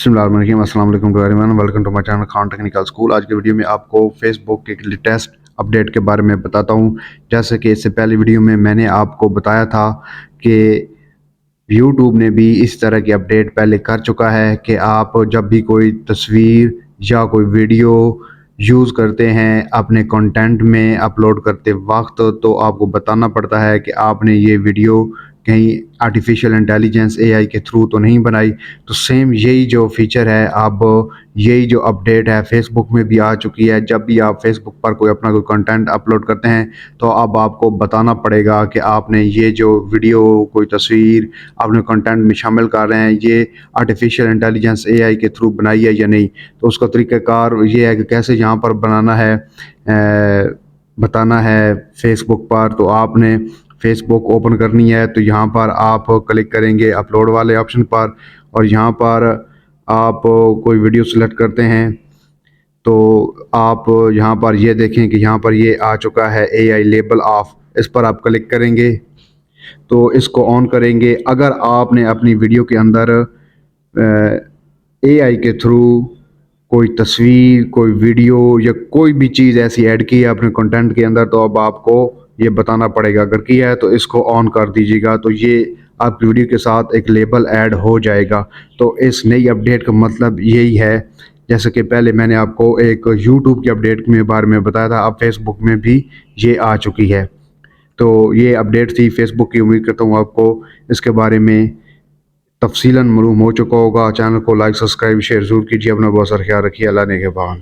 بسم اللہ الرحمن الرحیم السلام علیکم ڈرائیوان welcome to my channel Khan technical school آج کے ویڈیو میں آپ کو فیس بک کے لیٹسٹ اپڈیٹ کے بارے میں بتاتا ہوں. جیسے کہ اس سے پہلی ویڈیو میں میں نے آپ کو بتایا تھا کہ یوٹیوب نے بھی اس طرح کی اپڈیٹ پہلے کر چکا ہے کہ آپ جب بھی کوئی تصویر یا کوئی ویڈیو یوز کرتے ہیں، اپنے کنٹینٹ میں اپلوڈ کرتے وقت تو آپ کو بتانا پڑتا ہے کہ آپ نے یہ ویڈیو کہیں آرٹیفیشیل انٹیلیجنس اے آئی کے تھرو تو نہیں بنائی، تو سیم یہی جو فیچر ہے، اب یہی جو اپڈیٹ ہے فیس بک میں بھی آ چکی ہے۔ جب بھی آپ فیس بک پر کوئی اپنا کوئی کنٹینٹ اپلوڈ کرتے ہیں، تو اب آپ کو بتانا پڑے گا کہ آپ نے یہ جو ویڈیو کوئی تصویر اپنے کنٹینٹ میں شامل کر رہے ہیں، یہ آرٹیفیشیل انٹیلیجنس اے آئی کے تھرو بنائی ہے یا نہیں؟ تو اس کا طریقہ کار یہ ہے کہ کیسے یہاں پر بنانا ہے بتانا ہے فیس بک پر۔ تو آپ نے فیس بک اوپن کرنی ہے، تو یہاں پر آپ کلک کریں گے اپلوڈ والے آپشن پر اور یہاں پر آپ کوئی ویڈیو سلیکٹ کرتے ہیں۔ تو آپ یہاں پر یہ دیکھیں کہ یہاں پر یہ آ چکا ہے اے آئی لیبل آف اس پر آپ کلک کریں گے۔ تو اس کو آن کریں گے۔ اگر آپ نے اپنی ویڈیو کے اندر اے آئی کے تھرو کوئی تصویر، کوئی ویڈیو یا کوئی بھی چیز ایسی ایڈ کی ہے اپنے کنٹینٹ کے اندر، تو اب آپ کو یہ بتانا پڑے گا۔ اگر کیا ہے تو اس کو آن کر دیجیے گا۔ تو یہ آپ کی ویڈیو کے ساتھ ایک لیبل ایڈ ہو جائے گا۔ تو اس نئی اپڈیٹ کا مطلب یہی ہے۔ جیسے کہ پہلے میں نے آپ کو ایک یوٹیوب کی اپڈیٹ کے بارے میں بتایا تھا، اب فیس بک میں بھی یہ آ چکی ہے۔ تو یہ اپڈیٹ تھی۔ فیس بک کی امید کرتا ہوں آپ کو اس کے بارے میں تفصیلاً معلوم ہو چکا ہوگا۔ چینل کو لائک سبسکرائب شیئر ضرور کیجیے۔ اپنا بہت سارا خیال رکھیے۔ اللہ نے کے بعد